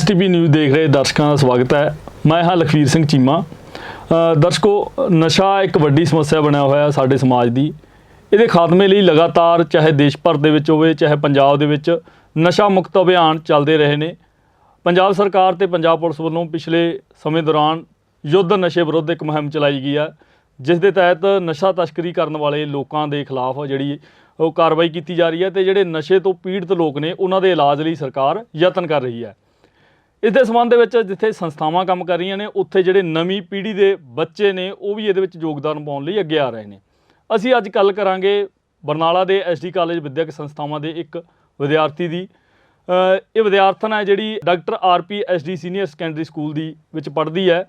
STP news ਦੇਖ ਰਹੇ ਦਰਸ਼ਕਾਂ ਦਾ ਸਵਾਗਤ ਹੈ। ਮੈਂ ਹਾਂ ਲਖਵੀਰ ਸਿੰਘ ਚੀਮਾ। ਦਰਸ਼ਕੋ, ਨਸ਼ਾ ਇੱਕ ਵੱਡੀ ਸਮੱਸਿਆ ਬਣਿਆ ਹੋਇਆ ਸਾਡੇ ਸਮਾਜ ਦੀ। ਇਹਦੇ ਖਾਤਮੇ ਲਈ ਲਗਾਤਾਰ ਚਾਹੇ ਦੇਸ਼ ਭਰ ਦੇ ਵਿੱਚ ਹੋਵੇ, ਚਾਹੇ ਪੰਜਾਬ ਦੇ ਵਿੱਚ ਨਸ਼ਾ ਮੁਕਤ ਅਭਿਆਨ ਚੱਲਦੇ ਰਹੇ ਨੇ। ਪੰਜਾਬ ਸਰਕਾਰ ਤੇ ਪੰਜਾਬ ਪੁਲਿਸ ਵੱਲੋਂ ਪਿਛਲੇ ਸਮੇਂ ਦੌਰਾਨ ਯੁੱਧ ਨਸ਼ੇ ਵਿਰੁੱਧ ਇੱਕ ਮੁਹਿੰਮ ਚਲਾਈ ਗਈ ਹੈ, ਜਿਸ ਦੇ ਤਹਿਤ ਨਸ਼ਾ ਤਸਕਰੀ ਕਰਨ ਵਾਲੇ ਲੋਕਾਂ ਦੇ ਖਿਲਾਫ ਜਿਹੜੀ ਉਹ ਕਾਰਵਾਈ ਕੀਤੀ ਜਾ ਰਹੀ ਹੈ ਤੇ ਜਿਹੜੇ ਨਸ਼ੇ ਤੋਂ ਪੀੜਤ ਲੋਕ ਨੇ, ਉਹਨਾਂ ਦੇ ਇਲਾਜ ਲਈ ਸਰਕਾਰ ਯਤਨ ਕਰ ਰਹੀ ਹੈ। ਇਸ ਦੇ ਸੰਬੰਧ ਦੇ ਵਿੱਚ ਜਿੱਥੇ ਸੰਸਥਾਵਾਂ ਕੰਮ ਕਰ ਰਹੀਆਂ ਨੇ, ਉੱਥੇ ਜਿਹੜੇ ਨਵੀਂ ਪੀੜ੍ਹੀ ਦੇ ਬੱਚੇ ਨੇ, ਉਹ ਵੀ ਇਹਦੇ ਵਿੱਚ ਯੋਗਦਾਨ ਪਾਉਣ ਲਈ ਅੱਗੇ ਆ ਰਹੇ ਨੇ। ਅਸੀਂ ਅੱਜ ਕੱਲ ਕਰਾਂਗੇ ਬਰਨਾਲਾ ਦੇ ਐਸਡੀ ਕਾਲਜ ਵਿਦਿਅਕ ਸੰਸਥਾਵਾਂ ਦੇ ਇੱਕ ਵਿਦਿਆਰਥੀ ਦੀ। ਇਹ ਵਿਦਿਆਰਥਣ ਹੈ ਜਿਹੜੀ doctor R P S D senior secondary school ਦੀ ਵਿੱਚ ਪੜ੍ਹਦੀ ਹੈ।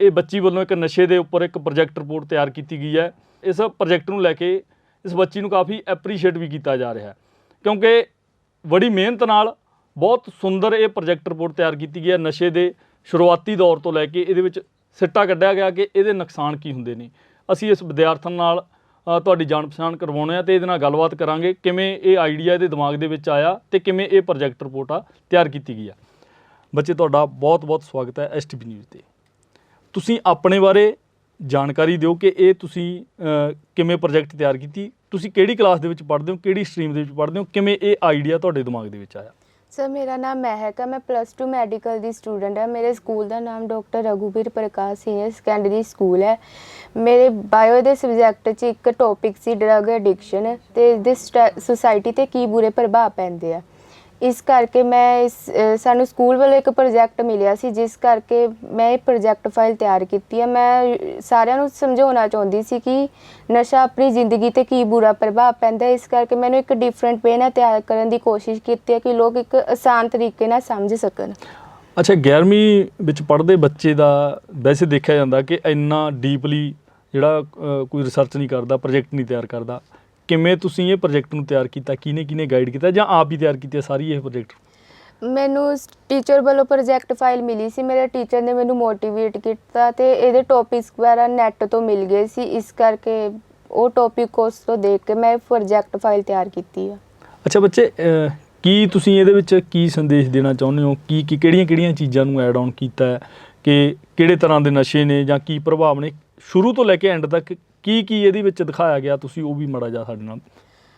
ਇਹ ਬੱਚੀ ਵੱਲੋਂ ਇੱਕ ਨਸ਼ੇ ਦੇ ਉੱਪਰ ਇੱਕ ਪ੍ਰੋਜੈਕਟ ਰਿਪੋਰਟ ਤਿਆਰ ਕੀਤੀ ਗਈ ਹੈ। ਇਸ ਪ੍ਰੋਜੈਕਟ ਨੂੰ ਲੈ ਕੇ ਇਸ ਬੱਚੀ ਨੂੰ ਕਾਫੀ ਐਪਰੀਸ਼ੀਏਟ ਵੀ ਕੀਤਾ ਜਾ ਰਿਹਾ ਹੈ। ਕਿਉਂਕਿ ਬੜੀ ਮਿਹਨਤ ਨਾਲ ਬਹੁਤ ਸੁੰਦਰ ਇਹ ਪ੍ਰੋਜੈਕਟ ਰਿਪੋਰਟ ਤਿਆਰ ਕੀਤੀ ਗਈ ਹੈ ਨਸ਼ੇ ਦੇ ਸ਼ੁਰੂਆਤੀ ਦੌਰ ਤੋਂ ਲੈ ਕੇ ਇਹਦੇ ਵਿੱਚ ਸਿੱਟਾ ਕੱਢਿਆ ਗਿਆ ਕਿ ਇਹਦੇ ਨੁਕਸਾਨ ਕੀ ਹੁੰਦੇ ਨੇ। ਅਸੀਂ ਇਸ ਵਿਦਿਆਰਥਣ ਨਾਲ ਤੁਹਾਡੀ ਜਾਣ ਪਛਾਣ ਕਰਵਾਉਣੇ ਆ ਤੇ ਇਹਦੇ ਨਾਲ ਗੱਲਬਾਤ ਕਰਾਂਗੇ ਕਿਵੇਂ ਇਹ ਆਈਡੀਆ ਇਹਦੇ ਦਿਮਾਗ ਦੇ ਵਿੱਚ ਆਇਆ ਤੇ ਕਿਵੇਂ ਇਹ ਪ੍ਰੋਜੈਕਟ ਰਿਪੋਰਟ ਆ ਤਿਆਰ ਕੀਤੀ ਗਈ ਆ। ਬੱਚੇ, ਤੁਹਾਡਾ ਬਹੁਤ-ਬਹੁਤ ਸਵਾਗਤ ਹੈ ਐਸਟੀਪੀ ਨਿਊਜ਼ ਤੇ। ਤੁਸੀਂ ਆਪਣੇ ਬਾਰੇ ਜਾਣਕਾਰੀ ਦਿਓ ਕਿ ਇਹ ਤੁਸੀਂ ਕਿਵੇਂ ਪ੍ਰੋਜੈਕਟ ਤਿਆਰ ਕੀਤੀ, ਤੁਸੀਂ ਕਿਹੜੀ ਕਲਾਸ ਦੇ ਵਿੱਚ ਪੜ੍ਹਦੇ ਹੋ, ਕਿਹੜੀ ਸਟਰੀਮ ਦੇ ਵਿੱਚ ਪੜ੍ਹਦੇ ਹੋ, ਕਿਵੇਂ ਇਹ ਆਈਡੀਆ ਤੁਹਾਡੇ ਦਿਮਾਗ ਦੇ ਵਿੱਚ ਆਇਆ। ਸਰ ਮੇਰਾ ਨਾਮ ਮਹਿਕ ਹੈ ਮੈਂ ਪਲੱਸ 2 ਮੈਡੀਕਲ ਦੀ ਸਟੂਡੈਂਟ ਹਾਂ ਮੇਰੇ ਸਕੂਲ ਦਾ ਨਾਮ ਡਾਕਟਰ ਰਘੂਵੀਰ ਪ੍ਰਕਾਸ਼ ਸੀਨੀਅਰ ਸੈਕੰਡਰੀ ਸਕੂਲ ਹੈ। ਮੇਰੇ ਬਾਇਓ ਦੇ ਸਬਜੈਕਟ 'ਚ ਇੱਕ ਟੌਪਿਕ ਸੀ ਡਰਗ ਐਡਿਕਸ਼ਨ ਤੇ ਇਹਦੇ ਸੁਸਾਇਟੀ ਤੇ ਕੀ ਬੁਰੇ ਪ੍ਰਭਾਵ ਪੈਂਦੇ ਆ। ਇਸ ਕਰਕੇ ਮੈਂ ਇਸ ਸਾਨੂੰ ਸਕੂਲ ਵੱਲੋਂ ਇੱਕ ਪ੍ਰੋਜੈਕਟ ਮਿਲਿਆ ਸੀ, ਜਿਸ ਕਰਕੇ ਮੈਂ ਇਹ ਪ੍ਰੋਜੈਕਟ ਫਾਈਲ ਤਿਆਰ ਕੀਤੀ ਹੈ। ਮੈਂ ਸਾਰਿਆਂ ਨੂੰ ਸਮਝਾਉਣਾ ਚਾਹੁੰਦੀ ਸੀ ਕਿ ਨਸ਼ਾ ਆਪਣੀ ਜ਼ਿੰਦਗੀ ਤੇ ਕੀ ਬੁਰਾ ਪ੍ਰਭਾਵ ਪੈਂਦਾ ਇਸ ਕਰਕੇ ਮੈਨੂੰ ਇੱਕ ਡਿਫਰੈਂਟ ਵੇ ਨਾਲ ਤਿਆਰ ਕਰਨ ਦੀ ਕੋਸ਼ਿਸ਼ ਕੀਤੀ ਹੈ ਕਿ ਲੋਕ ਇੱਕ ਆਸਾਨ ਤਰੀਕੇ ਨਾਲ ਸਮਝ ਸਕਣ। ਅੱਛਾ 11ਵੀਂ ਵਿੱਚ ਪੜ੍ਹਦੇ ਬੱਚੇ ਦਾ ਵੈਸੇ ਦੇਖਿਆ ਜਾਂਦਾ ਕਿ ਇੰਨਾ ਡੀਪਲੀ ਜਿਹੜਾ ਕੋਈ ਰਿਸਰਚ ਨਹੀਂ ਕਰਦਾ ਪ੍ਰੋਜੈਕਟ ਨਹੀਂ ਤਿਆਰ ਕਰਦਾ। ਕਿਵੇਂ ਤੁਸੀਂ ਇਹ ਪ੍ਰੋਜੈਕਟ ਨੂੰ ਤਿਆਰ ਕੀਤਾ ਕਿਹਨੇ ਕਿਹਨੇ ਗਾਈਡ ਕੀਤਾ ਜਾਂ ਆਪ ਹੀ ਤਿਆਰ ਕੀਤੀ ਹੈ ਸਾਰੀ ਇਹ ਪ੍ਰੋਜੈਕਟ ਮੈਨੂੰ ਟੀਚਰ ਵੱਲੋਂ ਪ੍ਰੋਜੈਕਟ ਫਾਈਲ ਮਿਲੀ ਸੀ ਮੇਰੇ ਟੀਚਰ ਨੇ ਮੈਨੂੰ ਮੋਟੀਵੇਟ ਕੀਤਾ ਤੇ ਇਹਦੇ ਟੌਪਿਕਸ ਵਗੈਰਾ ਨੈਟ ਤੋਂ ਮਿਲ ਗਏ ਸੀ ਇਸ ਕਰਕੇ ਉਹ ਟੌਪਿਕ ਉਸ ਤੋਂ ਦੇਖ ਕੇ ਮੈਂ ਪ੍ਰੋਜੈਕਟ ਫਾਈਲ ਤਿਆਰ ਕੀਤੀ ਆ। ਅੱਛਾ ਬੱਚੇ ਕੀ ਤੁਸੀਂ ਇਹਦੇ ਵਿੱਚ ਕੀ ਸੰਦੇਸ਼ ਦੇਣਾ ਚਾਹੁੰਦੇ ਹੋ? ਕੀ ਕੀ ਕਿਹੜੀਆਂ ਕਿਹੜੀਆਂ ਚੀਜ਼ਾਂ ਨੂੰ ਐਡ ਆਨ ਕੀਤਾ ਹੈ? ਕਿ ਕਿਹੜੇ ਤਰ੍ਹਾਂ ਦੇ ਨਸ਼ੇ ਨੇ ਜਾਂ ਕੀ ਪ੍ਰਭਾਵ ਨੇ? ਸ਼ੁਰੂ ਤੋਂ ਲੈ ਕੇ ਐਂਡ ਤੱਕ ਕੀ ਕੀ ਇਹਦੇ ਵਿੱਚ ਦਿਖਾਇਆ ਗਿਆ ਤੁਸੀਂ ਉਹ ਵੀ ਮੜਾ ਜਾ ਸਾਡੇ ਨਾਲ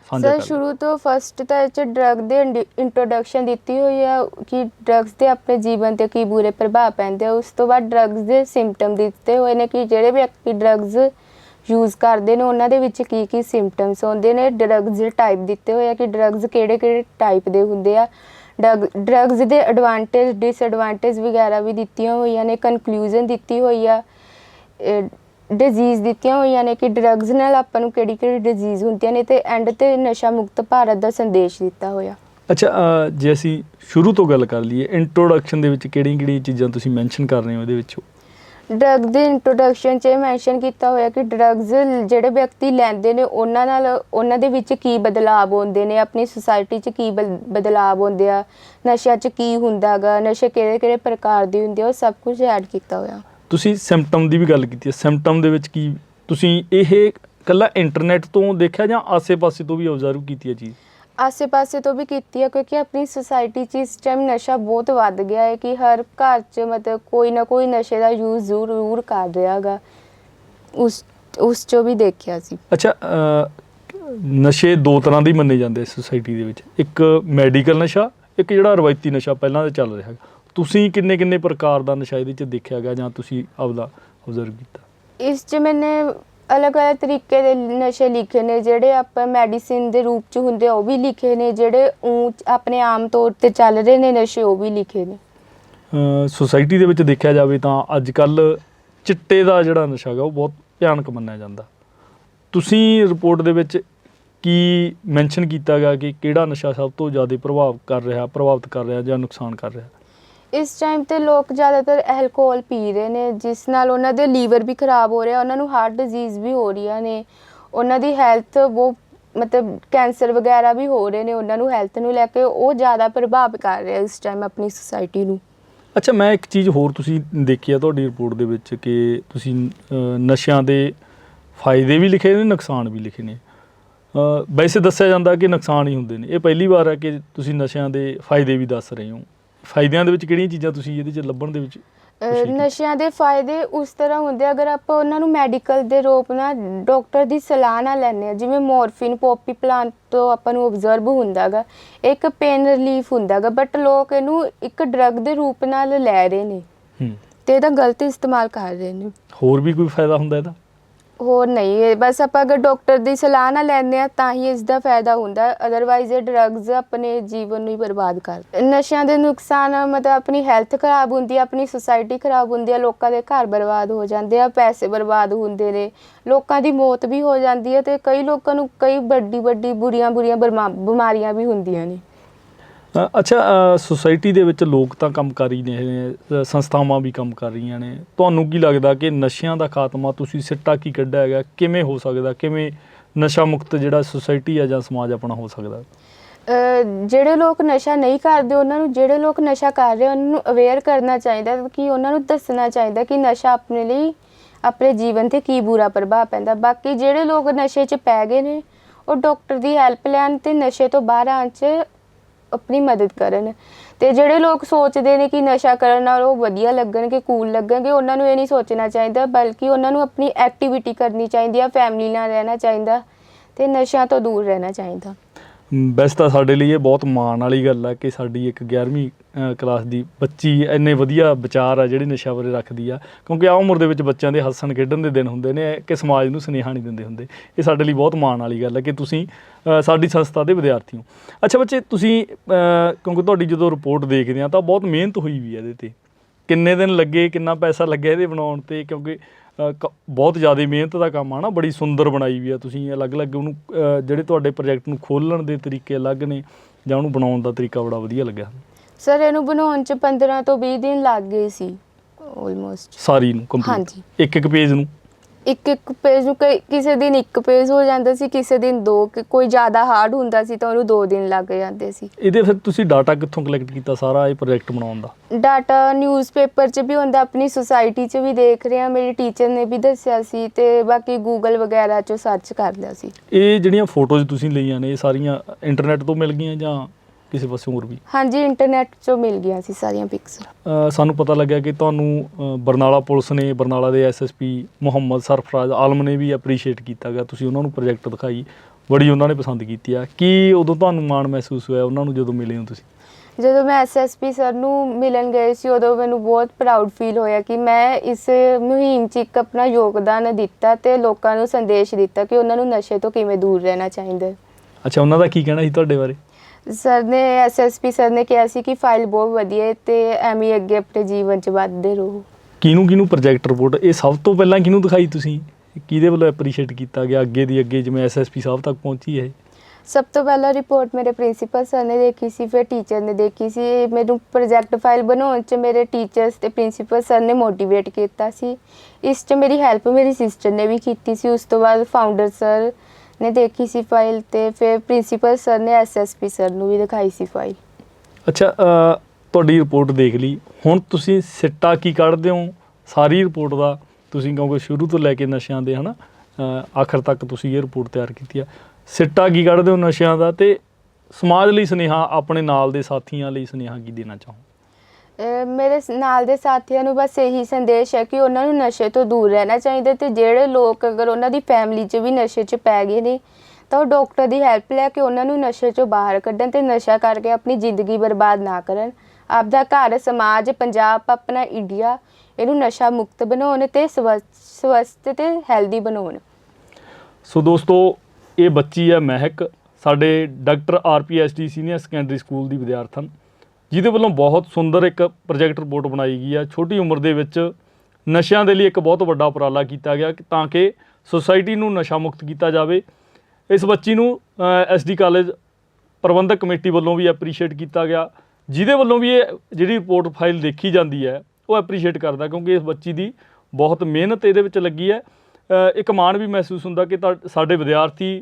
ਸਾਂਝਾ ਸਰ ਕਰ ਸ਼ੁਰੂ ਤੋਂ ਫਸਟ ਤਾਂ ਇਹ 'ਚ ਡਰਗ ਦੇ ਇੰਟਰੋਡਕਸ਼ਨ ਦਿੱਤੀ ਹੋਈ ਆ ਕਿ ਡਰਗਸ ਦੇ ਆਪਣੇ ਜੀਵਨ ਤੇ ਕੀ ਬੁਰੇ ਪ੍ਰਭਾਵ ਪੈਂਦੇ ਆ ਉਸ ਤੋਂ ਬਾਅਦ ਡਰਗਸ ਦੇ ਸਿੰਪਟਮ ਦਿੱਤੇ ਹੋਏ ਨੇ ਕਿ ਜਿਹੜੇ ਵਿਅਕਤੀ ਡਰਗਸ ਯੂਜ਼ ਕਰਦੇ ਨੇ ਉਹਨਾਂ ਦੇ ਵਿੱਚ ਕੀ ਕੀ ਸਿੰਪਟਮਸ ਹੁੰਦੇ ਨੇ ਡਰਗਸ ਦੇ ਟਾਈਪ ਦਿੱਤੇ ਹੋਏ ਆ ਕਿ ਡਰਗਸ ਕਿਹੜੇ ਕਿਹੜੇ ਟਾਈਪ ਦੇ ਹੁੰਦੇ ਆ ਡਰਗਸ ਦੇ ਐਡਵਾਂਟੇਜ ਡਿਸਐਡਵਾਂਟੇਜ ਵਗੈਰਾ ਵੀ ਦਿੱਤੀਆਂ ਹੋਈਆਂ ਨੇ ਕਨਕਲੂਜਨ ਦਿੱਤੀ ਹੋਈ ਆ ਡਿਜ਼ੀਜ਼ ਦਿੱਤੀਆਂ ਹੋਈਆਂ ਨੇ ਕਿ ਡਰੱਗਸ ਨਾਲ ਆਪਾਂ ਨੂੰ ਕਿਹੜੀ ਕਿਹੜੀ ਡਿਜ਼ੀਜ਼ ਹੁੰਦੀਆਂ ਨੇ ਤੇ ਐਂਡ ਤੇ ਨਸ਼ਾ ਮੁਕਤ ਭਾਰਤ ਦਾ ਸੰਦੇਸ਼ ਦਿੱਤਾ ਹੋਇਆ। ਅੱਛਾ ਜੇ ਅਸੀਂ ਸ਼ੁਰੂ ਤੋਂ ਗੱਲ ਕਰ ਲਈਏ ਇੰਟਰੋਡਕਸ਼ਨ ਦੇ ਵਿੱਚ ਕਿਹੜੀਆਂ ਕਿਹੜੀਆਂ ਚੀਜ਼ਾਂ ਤੁਸੀਂ ਮੈਂਸ਼ਨ ਕਰ ਰਹੇ ਹੋ ਇਹਦੇ ਵਿੱਚੋਂ? ਡਰਗ ਦੇ ਇੰਟਰੋਡਕਸ਼ਨ 'ਚ ਮੈਂਸ਼ਨ ਕੀਤਾ ਹੋਇਆ ਕਿ ਡਰੱਗਸ ਜਿਹੜੇ ਵਿਅਕਤੀ ਲੈਂਦੇ ਨੇ ਉਹਨਾਂ ਨਾਲ ਉਹਨਾਂ ਦੇ ਵਿੱਚ ਕੀ ਬਦਲਾਅ ਆਉਂਦੇ ਨੇ ਆਪਣੀ ਸੁਸਾਇਟੀ 'ਚ ਕੀ ਬਲ- ਬਦਲਾਅ ਆਉਂਦੇ ਆ ਨਸ਼ਿਆਂ 'ਚ ਕੀ ਹੁੰਦਾਗਾ ਨਸ਼ੇ ਕਿਹੜੇ ਕਿਹੜੇ ਪ੍ਰਕਾਰ ਦੇ ਹੁੰਦੇ ਆ ਉਹ ਸਭ ਕੁਝ ਐਡ ਕੀਤਾ ਹੋਇਆ। ਤੁਸੀਂ ਸਿੰਪਟਮ ਦੀ ਵੀ ਗੱਲ ਕੀਤੀ ਹੈ। ਸਿੰਪਟਮ ਦੇ ਵਿੱਚ ਕੀ ਤੁਸੀਂ ਇਹ ਕੱਲਾ ਇੰਟਰਨੈਟ ਤੋਂ ਦੇਖਿਆ ਜਾਂ ਆਸੇ-ਪਾਸੇ ਤੋਂ ਵੀ ਆਬਜ਼ਰਵ ਕੀਤੀ ਹੈ ਚੀਜ਼? ਆਸੇ-ਪਾਸੇ ਤੋਂ ਵੀ ਕੀਤੀ ਹੈ ਕਿਉਂਕਿ ਆਪਣੀ ਸੁਸਾਇਟੀ 'ਚ ਇਸ ਟਾਈਮ ਨਸ਼ਾ ਬਹੁਤ ਵੱਧ ਗਿਆ ਹੈ ਕਿ ਹਰ ਘਰ 'ਚ ਮਤਲਬ ਕੋਈ ਨਾ ਕੋਈ ਨਸ਼ੇ ਦਾ ਯੂਜ਼ ਜ਼ਰੂਰ ਕਰ ਰਿਹਾਗਾ ਉਸ ਉਸ 'ਚੋਂ ਵੀ ਦੇਖਿਆ ਸੀ। ਅੱਛਾ ਨਸ਼ੇ ਦੋ ਤਰ੍ਹਾਂ ਦੇ ਹੀ ਮੰਨੇ ਜਾਂਦੇ ਸੋਸਾਇਟੀ ਦੇ ਵਿੱਚ। ਇੱਕ ਮੈਡੀਕਲ ਨਸ਼ਾ ਇੱਕ ਜਿਹੜਾ ਰਵਾਇਤੀ ਨਸ਼ਾ ਪਹਿਲਾਂ ਦਾ ਚੱਲ ਰਿਹਾ ਹੈਗਾ। ਤੁਸੀਂ ਕਿੰਨੇ ਕਿੰਨੇ ਪ੍ਰਕਾਰ ਦਾ ਨਸ਼ਾ ਇਹਦੇ ਵਿੱਚ ਦੇਖਿਆ ਗਿਆ ਜਾਂ ਤੁਸੀਂ ਆਪਦਾ ਆਬਜ਼ਰਵ ਕੀਤਾ? ਇਸ 'ਚ ਮੈंने ਅਲੱਗ-ਅਲੱਗ ਤਰੀਕੇ ਦੇ ਨਸ਼ੇ ਲਿਖੇ ਨੇ ਜਿਹੜੇ ਆਪਾਂ ਮੈਡੀਸਿਨ ਦੇ ਰੂਪ 'ਚ ਹੁੰਦੇ ਉਹ ਵੀ ਲਿਖੇ ਨੇ ਜਿਹੜੇ ਊਂ ਆਪਣੇ ਆਮ ਤੌਰ ਤੇ ਚੱਲ ਰਹੇ ਨੇ ਨਸ਼ੇ ਉਹ ਵੀ ਲਿਖੇ ਨੇ। ਸੋਸਾਇਟੀ ਦੇ ਵਿੱਚ ਦੇਖਿਆ ਜਾਵੇ ਤਾਂ ਅੱਜ ਕੱਲ ਚਿੱਟੇ ਦਾ ਜਿਹੜਾ ਨਸ਼ਾ ਹੈਗਾ ਉਹ ਬਹੁਤ ਭਿਆਨਕ ਮੰਨਿਆ ਜਾਂਦਾ। ਤੁਸੀਂ ਰਿਪੋਰਟ ਦੇ ਵਿੱਚ ਕੀ ਮੈਂਸ਼ਨ ਕੀਤਾ ਗਿਆ ਕਿ ਕਿਹੜਾ ਨਸ਼ਾ ਸਭ ਤੋਂ ਜ਼ਿਆਦਾ ਪ੍ਰਭਾਵ ਕਰ ਰਿਹਾ ਪ੍ਰਭਾਵਿਤ ਕਰ ਰਿਹਾ ਜਾਂ ਨੁਕਸਾਨ ਕਰ ਰਿਹਾ? ਇਸ ਟਾਈਮ ਤੇ ਲੋਕ ਜ਼ਿਆਦਾਤਰ ਐਲਕੋਹਲ ਪੀ ਰਹੇ ਨੇ, ਜਿਸ ਨਾਲ ਉਹਨਾਂ ਦੇ ਲੀਵਰ ਵੀ ਖਰਾਬ ਹੋ ਰਿਹਾ, ਉਹਨਾਂ ਨੂੰ ਹਾਰਟ ਡਿਜ਼ੀਜ਼ ਵੀ ਹੋ ਰਹੀਆਂ ਨੇ। ਉਹਨਾਂ ਦੀ ਹੈਲਥ ਉਹ ਮਤਲਬ ਕੈਂਸਰ ਵਗੈਰਾ ਵੀ ਹੋ ਰਹੇ ਨੇ, ਉਹਨਾਂ ਨੂੰ ਹੈਲਥ ਨੂੰ ਲੈ ਕੇ ਉਹ ਜ਼ਿਆਦਾ ਪ੍ਰਭਾਵ ਕਰ ਰਿਹਾ ਇਸ ਟਾਈਮ ਆਪਣੀ ਸੁਸਾਇਟੀ ਨੂੰ। ਅੱਛਾ, ਮੈਂ ਇੱਕ ਚੀਜ਼ ਹੋਰ ਤੁਸੀਂ ਦੇਖੀ ਆ ਤੁਹਾਡੀ ਰਿਪੋਰਟ ਦੇ ਵਿੱਚ ਕਿ ਤੁਸੀਂ ਨਸ਼ਿਆਂ ਦੇ ਫਾਇਦੇ ਵੀ ਲਿਖੇ ਨੇ, ਨੁਕਸਾਨ ਵੀ ਲਿਖੇ ਨੇ। ਵੈਸੇ ਦੱਸਿਆ ਜਾਂਦਾ ਕਿ ਨੁਕਸਾਨ ਹੀ ਹੁੰਦੇ ਨੇ। ਇਹ ਪਹਿਲੀ ਵਾਰ ਹੈ ਕਿ ਤੁਸੀਂ ਨਸ਼ਿਆਂ ਦੇ ਫਾਇਦੇ ਵੀ ਦੱਸ ਰਹੇ ਹੋ। ਫਾਇਦਿਆਂ ਦੇ ਵਿੱਚ ਕਿਹੜੀਆਂ ਚੀਜ਼ਾਂ ਤੁਸੀਂ ਇਹਦੇ ਚ ਲੱਭਣ ਦੇ ਵਿੱਚ ਅਹ? ਨਸ਼ਿਆਂ ਦੇ ਫਾਇਦੇ ਉਸ ਤਰ੍ਹਾਂ ਹੁੰਦੇ ਆ, ਅਗਰ ਆਪਾਂ ਉਹਨਾਂ ਨੂੰ ਮੈਡੀਕਲ ਦੇ ਰੂਪ ਨਾਲ ਡਾਕਟਰ ਦੀ ਸਲਾਹ ਨਾਲ ਲੈਂਦੇ ਆ ਜਿਵੇਂ ਮੋਰਫਿਨ ਪੋਪੀ ਪਲਾਂਟ ਤੋਂ ਆਪਾਂ ਨੂੰ ਆਬਜ਼ਰਵ ਹੁੰਦਾਗਾ ਇੱਕ ਪੇਨ ਰਿਲੀਫ ਹੁੰਦਾਗਾ ਬਟ ਲੋਕ ਇਹਨੂੰ ਇੱਕ ਡਰਗ ਦੇ ਰੂਪ ਨਾਲ ਲੈ ਰਹੇ ਨੇ ਹੂੰ। ਤੇ ਇਹਦਾ ਗਲਤ ਇਸਤੇਮਾਲ ਕਰ ਰਹੇ ਨੇ। ਹੋਰ ਵੀ ਕੋਈ ਫਾਇਦਾ ਹੁੰਦਾ ਇਹਦਾ? ਹੋਰ ਨਹੀਂ ਇਹ ਬਸ ਆਪਾਂ ਅਗਰ ਡਾਕਟਰ ਦੀ ਸਲਾਹ ਨਾ ਲੈਂਦੇ ਆ ਤਾਂ ਹੀ ਇਸ ਦਾ ਫਾਇਦਾ ਹੁੰਦਾ ਅਦਰਵਾਈਜ਼ ਇਹ ਡਰੱਗਸ ਆਪਣੇ ਜੀਵਨ ਨੂੰ ਹੀ ਬਰਬਾਦ ਕਰ ਨਸ਼ਿਆਂ ਦੇ ਨੁਕਸਾਨ ਮਤਲਬ ਆਪਣੀ ਹੈਲਥ ਖਰਾਬ ਹੁੰਦੀ ਆ ਆਪਣੀ ਸੁਸਾਇਟੀ ਖਰਾਬ ਹੁੰਦੀ ਆ ਲੋਕਾਂ ਦੇ ਘਰ ਬਰਬਾਦ ਹੋ ਜਾਂਦੇ ਆ, ਪੈਸੇ ਬਰਬਾਦ ਹੁੰਦੇ ਨੇ, ਲੋਕਾਂ ਦੀ ਮੌਤ ਵੀ ਹੋ ਜਾਂਦੀ ਹੈ ਤੇ ਕਈ ਲੋਕਾਂ ਨੂੰ ਕਈ ਵੱਡੀ ਵੱਡੀ ਬੁਰੀਆਂ ਬੁਰੀਆਂ ਬਰਮਾ- ਬਿਮਾਰੀਆਂ ਵੀ ਹੁੰਦੀਆਂ ਨੇ। ਅੱਛਾ ਸੁਸਾਇਟੀ ਦੇ ਵਿੱਚ ਲੋਕ ਤਾਂ ਕੰਮ ਕਰ ਹੀ ਨੇ ਸੰਸਥਾਵਾਂ ਵੀ ਕੰਮ ਕਰ ਰਹੀਆਂ ਨੇ। ਤੁਹਾਨੂੰ ਕੀ ਲੱਗਦਾ ਕਿ ਨਸ਼ਿਆਂ ਦਾ ਖਾਤਮਾ ਤੁਸੀਂ ਸਿੱਟਾ ਕੀ ਕੱਢਿਆ ਹੈਗਾ ਕਿਵੇਂ ਹੋ ਸਕਦਾ? ਕਿਵੇਂ ਨਸ਼ਾ ਮੁਕਤ ਜਿਹੜਾ ਸੁਸਾਇਟੀ ਆ ਜਾਂ ਸਮਾਜ ਆਪਣਾ ਹੋ ਸਕਦਾ? ਜਿਹੜੇ ਲੋਕ ਨਸ਼ਾ ਨਹੀਂ ਕਰਦੇ, ਉਹਨਾਂ ਨੂੰ ਜਿਹੜੇ ਲੋਕ ਨਸ਼ਾ ਕਰ ਰਹੇ ਉਹਨਾਂ ਨੂੰ ਅਵੇਅਰ ਕਰਨਾ ਚਾਹੀਦਾ ਕਿ ਉਹਨਾਂ ਨੂੰ ਦੱਸਣਾ ਚਾਹੀਦਾ ਕਿ ਨਸ਼ਾ ਆਪਣੇ ਲਈ ਆਪਣੇ ਜੀਵਨ ਤੇ ਕੀ ਬੁਰਾ ਪ੍ਰਭਾਵ ਪੈਂਦਾ। ਬਾਕੀ ਜਿਹੜੇ ਲੋਕ ਨਸ਼ੇ 'ਚ ਪੈ ਗਏ ਨੇ, ਉਹ ਡਾਕਟਰ ਦੀ ਹੈਲਪ ਲੈਣ ਤੇ ਨਸ਼ੇ ਤੋਂ ਬਾਹਰ ਆਉਣ 'ਚ ਆਪਣੀ ਮਦਦ ਕਰਨ। ਤੇ ਜਿਹੜੇ ਲੋਕ ਸੋਚਦੇ ਨੇ ਕਿ ਨਸ਼ਾ ਕਰਨ ਨਾਲ ਉਹ ਵਧੀਆ ਲੱਗਣਗੇ ਕੂਲ ਲੱਗਣਗੇ ਉਹਨਾਂ ਨੂੰ ਇਹ ਨਹੀਂ ਸੋਚਣਾ ਚਾਹੀਦਾ ਬਲਕਿ ਉਹਨਾਂ ਨੂੰ ਆਪਣੀ ਐਕਟੀਵਿਟੀ ਕਰਨੀ ਚਾਹੀਦੀ ਆ ਫੈਮਿਲੀ ਨਾਲ ਰਹਿਣਾ ਚਾਹੀਦਾ ਤੇ ਨਸ਼ਿਆਂ ਤੋਂ ਦੂਰ ਰਹਿਣਾ ਚਾਹੀਦਾ। ਮ, ਵੈਸੇ ਤਾਂ ਸਾਡੇ ਲਈ ਇਹ ਬਹੁਤ ਮਾਣ ਵਾਲੀ ਗੱਲ ਆ ਕਿ ਸਾਡੀ ਇੱਕ 11ਵੀਂ ਕਲਾਸ ਦੀ ਬੱਚੀ ਇੰਨੇ ਵਧੀਆ ਵਿਚਾਰ ਆ ਜਿਹੜੇ ਨਸ਼ਾ ਬਾਰੇ ਰੱਖਦੀ ਆ। ਕਿਉਂਕਿ ਆ ਉਮਰ ਦੇ ਵਿੱਚ ਬੱਚਿਆਂ ਦੇ ਹੱਸਣ ਖੇਡਣ ਦੇ ਦਿਨ ਹੁੰਦੇ ਨੇ, ਕਿ ਸਮਾਜ ਨੂੰ ਸੁਨੇਹਾ ਨਹੀਂ ਦਿੰਦੇ ਹੁੰਦੇ। ਇਹ ਸਾਡੇ ਲਈ ਬਹੁਤ ਮਾਣ ਵਾਲੀ ਗੱਲ ਹੈ ਕਿ ਤੁਸੀਂ ਸਾਡੀ ਸੰਸਥਾ ਦੇ ਵਿਦਿਆਰਥੀ ਹੋ ਅੱਛਾ ਬੱਚੇ, ਤੁਸੀਂ ਕਿਉਂਕਿ ਤੁਹਾਡੀ ਜਦੋਂ ਰਿਪੋਰਟ ਦੇਖਦੇ ਆ ਤਾਂ ਬਹੁਤ ਮਿਹਨਤ ਹੋਈ ਵੀ ਹੈ ਇਹਦੇ ਤੇ। ਕਿੰਨੇ ਦਿਨ ਲੱਗੇ, ਕਿੰਨਾ ਪੈਸਾ ਲੱਗਿਆ ਇਹਦੇ ਬਣਾਉਣ ਤੇ, ਕਿਉਂਕਿ ਕ- ਬਹੁਤ ਜ਼ਿਆਦਾ ਮਿਹਨਤ ਦਾ ਕੰਮ ਆ ਨਾ, ਬੜੀ ਸੁੰਦਰ ਬਣਾਈ ਵੀ ਆ ਤੁਸੀਂ। ਅਲੱਗ-ਅਲੱਗ ਉਹਨੂੰ ਜਿਹੜੇ ਤੁਹਾਡੇ ਪ੍ਰੋਜੈਕਟ ਨੂੰ ਖੋਲਣ ਦੇ ਤਰੀਕੇ ਅਲੱਗ ਨੇ ਜਾਂ ਉਹਨੂੰ ਬਣਾਉਣ ਦਾ ਤਰੀਕਾ ਬੜਾ ਵਧੀਆ ਲੱਗਿਆ। ਸਰ ਇਹਨੂੰ ਬਣਾਉਣ ਚ 15 ਤੋਂ 20 ਦਿਨ ਲੱਗ ਗਏ ਸੀ। ਆਲਮੋਸਟ ਸਾਰੀ ਨੂੰ ਕੰਪਲੀਟ ਹਾਂਜੀ। ਇੱਕ ਇੱਕ ਪੇਜ ਨੂੰ? ਇੱਕ ਇੱਕ ਪੇਜ ਨੂੰ ਕਈ ਕਿਸੇ ਦਿਨ ਇੱਕ ਪੇਜ ਹੋ ਜਾਂਦਾ ਸੀ ਕਿਸੇ ਦਿਨ ਦੋ। ਕਿ ਕੋਈ ਜ਼ਿਆਦਾ ਹਾਰਡ ਹੁੰਦਾ ਸੀ ਤਾਂ ਉਹਨੂੰ ਦੋ ਦਿਨ ਲੱਗ ਜਾਂਦੇ ਸੀ। ਇਹਦੇ ਫਿਰ ਤੁਸੀਂ ਡਾਟਾ ਕਿੱਥੋਂ ਕਲੈਕਟ ਕੀਤਾ ਸਾਰਾ ਇਹ ਪ੍ਰੋਜੈਕਟ ਬਣਾਉਣ ਦਾ? ਡਾਟਾ ਨਿਊਜ਼ਪੇਪਰ 'ਚ ਵੀ ਹੁੰਦਾ ਆਪਣੀ ਸੁਸਾਇਟੀ 'ਚ ਵੀ ਦੇਖ ਰਹੇ। ਆ ਮੇਰੀ ਟੀਚਰ ਨੇ ਵੀ ਦੱਸਿਆ ਸੀ ਤੇ ਬਾਕੀ ਗੂਗਲ ਵਗੈਰਾ 'ਚੋਂ ਸਰਚ ਕਰ ਲਿਆ ਸੀ। ਇਹ ਜਿਹੜੀਆਂ ਫੋਟੋਜ਼ ਤੁਸੀਂ ਲਈਆਂ ਨੇ ਇਹ ਸਾਰੀਆਂ ਇੰਟਰਨੈਟ ਤੋਂ ਮਿਲ ਗਈਆਂ ਜਾਂ ਕਿਸੇ ਪਾਸੇ ਹੋਰ ਵੀ? ਹਾਂਜੀ ਇੰਟਰਨੈਟ 'ਚੋਂ ਮਿਲ ਗਈਆਂ ਸੀ ਸਾਰੀਆਂ ਪਿਕਸ ਅ, ਸਾਨੂੰ ਪਤਾ ਲੱਗਿਆ ਕਿ ਤੁਹਾਨੂੰ ਅ, ਬਰਨਾਲਾ ਪੁਲਿਸ ਨੇ ਬਰਨਾਲਾ ਦੇ ਐਸਐਸਪੀ ਮੁਹੰਮਦ ਸਰਫਰਾਜ਼ ਆਲਮ ਨੇ ਵੀ ਅਪਰੀਸ਼ੀਏਟ ਕੀਤਾ ਗਿਆ ਤੁਸੀਂ ਉਹਨਾਂ ਨੂੰ ਪ੍ਰੋਜੈਕਟ ਦਿਖਾਈ ਬੜੀ ਉਹਨਾਂ ਨੇ ਪਸੰਦ ਕੀਤੀ ਆ। ਕੀ ਉਦੋਂ ਤੁਹਾਨੂੰ ਮਾਣ ਮਹਿਸੂਸ ਹੋਇਆ ਉਹਨਾਂ ਨੂੰ ਜਦੋਂ ਮਿਲੇ ਹੋ ਤੁਸੀਂ? ਜਦੋਂ ਮੈਂ ਐਸਐਸਪੀ ਸਰ ਨੂੰ ਮਿਲਣ ਗਈ ਸੀ ਉਦੋਂ ਮੈਨੂੰ ਬਹੁਤ ਪ੍ਰਾਊਡ ਫੀਲ ਹੋਇਆ ਕਿ ਮੈਂ ਇਸ ਮੁਹਿੰਮ 'ਚ ਇੱਕ ਆਪਣਾ ਯੋਗਦਾਨ ਦਿੱਤਾ ਤੇ ਲੋਕਾਂ ਨੂੰ ਸੰਦੇਸ਼ ਦਿੱਤਾ ਕਿ ਉਹਨਾਂ ਨੂੰ ਨਸ਼ੇ ਤੋਂ ਕਿਵੇਂ ਦੂਰ ਰਹਿਣਾ ਚਾਹੀਦਾ। ਹੈ। ਅੱਛਾ ਉਹਨਾਂ ਦਾ ਕੀ ਕਹਿਣਾ ਸੀ ਤੁਹਾਡੇ ਬਾਰੇ? ਸਰ ਨੇ ਐਸਐਸਪੀ ਸਰ ਨੇ ਕਿਹਾ ਸੀ ਕਿ ਫਾਈਲ ਬਹੁਤ ਵਧੀਆ ਹੈ ਤੇ ਐਵੇਂ ਹੀ ਅੱਗੇ ਆਪਣੇ ਜੀਵਨ 'ਚ ਵੱਧਦੇ ਰਹੋ। ਕਿਹਨੂੰ ਕਿਹਨੂੰ ਪ੍ਰੋਜੈਕਟ ਰਿਪੋਰਟ ਇਹ ਸਭ ਤੋਂ ਪਹਿਲਾਂ ਕਿਹਨੂੰ ਦਿਖਾਈ ਤੁਸੀਂ? ਕਿਹਦੇ ਵੱਲੋਂ ਅਪਰੀਸ਼ੀਏਟ ਕੀਤਾ ਗਿਆ ਅੱਗੇ ਦੀ ਅੱਗੇ ਜਿਵੇਂ ਐਸਐਸਪੀ ਸਾਹਿਬ ਤੱਕ ਪਹੁੰਚੀ ਹੈ ਸਭ ਤੋਂ ਪਹਿਲਾਂ ਰਿਪੋਰਟ ਮੇਰੇ ਪ੍ਰਿੰਸੀਪਲ ਸਰ ਨੇ ਦੇਖੀ ਸੀ ਫਿਰ ਟੀਚਰ ਨੇ ਦੇਖੀ ਸੀ। ਮੈਨੂੰ ਪ੍ਰੋਜੈਕਟ ਫਾਈਲ ਬਣਾਉਣ 'ਚ ਮੇਰੇ ਟੀਚਰਸ ਤੇ ਪ੍ਰਿੰਸੀਪਲ ਸਰ ਨੇ ਮੋਟੀਵੇਟ ਕੀਤਾ ਸੀ। ਇਸ 'ਚ ਮੇਰੀ ਹੈਲਪ ਮੇਰੀ ਸਿਸਟਰ ਨੇ ਵੀ ਕੀਤੀ ਸੀ। ਉਸ ਤੋਂ ਬਾਅਦ ਫਾਊਂਡਰ ਸਰ ਨੇ ਦੇਖੀ ਸੀ ਫਾਈਲ ਤੇ ਫਿਰ ਪ੍ਰਿੰਸੀਪਲ ਸਰ ਨੇ ਐਸਐਸਪੀ ਸਰ ਨੂੰ ਵੀ ਦਿਖਾਈ ਸੀ ਫਾਈਲ ਅੱਛਾ ਅ, ਤੁਹਾਡੀ ਰਿਪੋਰਟ ਦੇਖ ਲਈ। ਹੁਣ ਤੁਸੀਂ ਸਿੱਟਾ ਕੀ ਕੱਢਦੇ ਹੋ? ਸਾਰੀ ਰਿਪੋਰਟ ਦਾ ਤੁਸੀਂ ਕਿਉਂਕਿ ਸ਼ੁਰੂ ਤੋਂ ਲੈ ਕੇ ਨਸ਼ਿਆਂ ਦੇ ਹਨਾ? ਅ, ਆਖਰ ਤੱਕ ਤੁਸੀਂ ਇਹ ਰਿਪੋਰਟ ਤਿਆਰ ਕੀਤੀ ਆ। ਸਿੱਟਾ ਕੀ ਕੱਢਦੇ ਹੋ ਨਸ਼ਿਆਂ ਦਾ? ਤੇ ਸਮਾਜ ਲਈ ਸੁਨੇਹਾ ਆਪਣੇ ਨਾਲ ਦੇ ਸਾਥੀਆਂ ਲਈ ਸੁਨੇਹਾ ਕੀ ਦੇਣਾ ਚਾਹੋ ਅਹ ਮੇਰੇ ਸ- ਨਾਲ ਦੇ ਸਾਥੀਆਂ ਨੂੰ ਬਸ ਇਹੀ ਸੰਦੇਸ਼ ਹੈ ਕਿ ਉਹਨਾਂ ਨੂੰ ਨਸ਼ੇ ਤੋਂ ਦੂਰ ਰਹਿਣਾ ਚਾਹੀਦਾ ਤੇ ਜਿਹੜੇ ਲੋਕ ਅਗਰ ਉਹਨਾਂ ਦੀ ਫੈਮਿਲੀ 'ਚ ਵੀ ਨਸ਼ੇ 'ਚ ਪੈ ਗਏ ਨੇ, ਤਾਂ ਉਹ ਡਾਕਟਰ ਦੀ ਹੈਲਪ ਲੈ ਕੇ ਉਹਨਾਂ ਨੂੰ ਨਸ਼ੇ 'ਚੋਂ ਬਾਹਰ ਕੱਢਣ ਤੇ ਨਸ਼ਾ ਕਰਕੇ ਆਪਣੀ ਜ਼ਿੰਦਗੀ ਬਰਬਾਦ ਨਾ ਕਰਨ। ਆਪਦਾ ਘਰ, ਸਮਾਜ, ਪੰਜਾਬ, ਆਪਣਾ ਇੰਡੀਆ ਇਹਨੂੰ ਨਸ਼ਾ ਮੁਕਤ ਬਣਾਉਣ ਤੇ ਸਵਸਥ ਸਵਸਥ ਤੇ ਹੈਲਦੀ ਬਣਾਉਣ। ਸੋ ਦੋਸਤੋ, ਇਹ ਬੱਚੀ ਹੈ ਮਹਿਕ, ਸਾਡੇ doctor R P S D senior secondary school ਦੀ ਵਿਦਿਆਰਥਣ। ਜਿਹਦੇ ਵੱਲੋਂ ਬਹੁਤ ਸੁੰਦਰ ਇੱਕ ਪ੍ਰੋਜੈਕਟ ਰਿਪੋਰਟ ਬਣਾਈ ਗਈ ਹੈ ਛੋਟੀ ਉਮਰ ਦੇ ਵਿੱਚ ਨਸ਼ਿਆਂ ਦੇ ਲਈ ਇੱਕ ਬਹੁਤ ਵੱਡਾ ਉਪਰਾਲਾ ਕੀਤਾ ਗਿਆ ਤਾਂ ਕਿ ਸੁਸਾਇਟੀ ਨੂੰ ਨਸ਼ਾ ਮੁਕਤ ਕੀਤਾ ਜਾਵੇ। ਇਸ ਬੱਚੀ ਨੂੰ ਐਸਡੀ ਕਾਲਜ ਪ੍ਰਬੰਧਕ ਕਮੇਟੀ ਵੱਲੋਂ ਵੀ ਐਪਰੀਸ਼ੀਏਟ ਕੀਤਾ ਗਿਆ। ਜਿਹਦੇ ਵੱਲੋਂ ਵੀ ਇਹ ਜਿਹੜੀ ਰਿਪੋਰਟ ਫਾਈਲ ਦੇਖੀ ਜਾਂਦੀ ਹੈ, ਉਹ ਐਪਰੀਸ਼ੀਏਟ ਕਰਦਾ ਕਿਉਂਕਿ ਇਸ ਬੱਚੀ ਦੀ ਬਹੁਤ ਮਿਹਨਤ ਇਹਦੇ ਵਿੱਚ ਲੱਗੀ ਹੈ। ਇੱਕ ਮਾਣ ਵੀ ਮਹਿਸੂਸ ਹੁੰਦਾ ਕਿ ਤਾਂ ਸਾਡੇ ਵਿਦਿਆਰਥੀ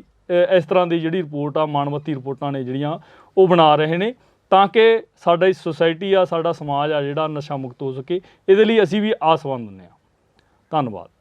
ਇਸ ਤਰ੍ਹਾਂ ਦੀ ਜਿਹੜੀ ਰਿਪੋਰਟ ਆ ਮਾਣਮੱਤੀ ਰਿਪੋਰਟਾਂ ਨੇ ਜਿਹੜੀਆਂ, ਉਹ ਬਣਾ ਰਹੇ ਨੇ। ਤਾਂ ਕਿ ਸਾਡਾ ਇਸ ਸੁਸਾਇਟੀ ਆ, ਸਾਡਾ ਸਮਾਜ ਆ ਜਿਹੜਾ ਨਸ਼ਾ ਮੁਕਤ ਹੋ ਸਕੇ। ਇਹਦੇ ਲਈ ਅਸੀਂ ਵੀ ਆਸਵੰਦ ਦਿੰਦੇ ਹਾਂ। ਧੰਨਵਾਦ।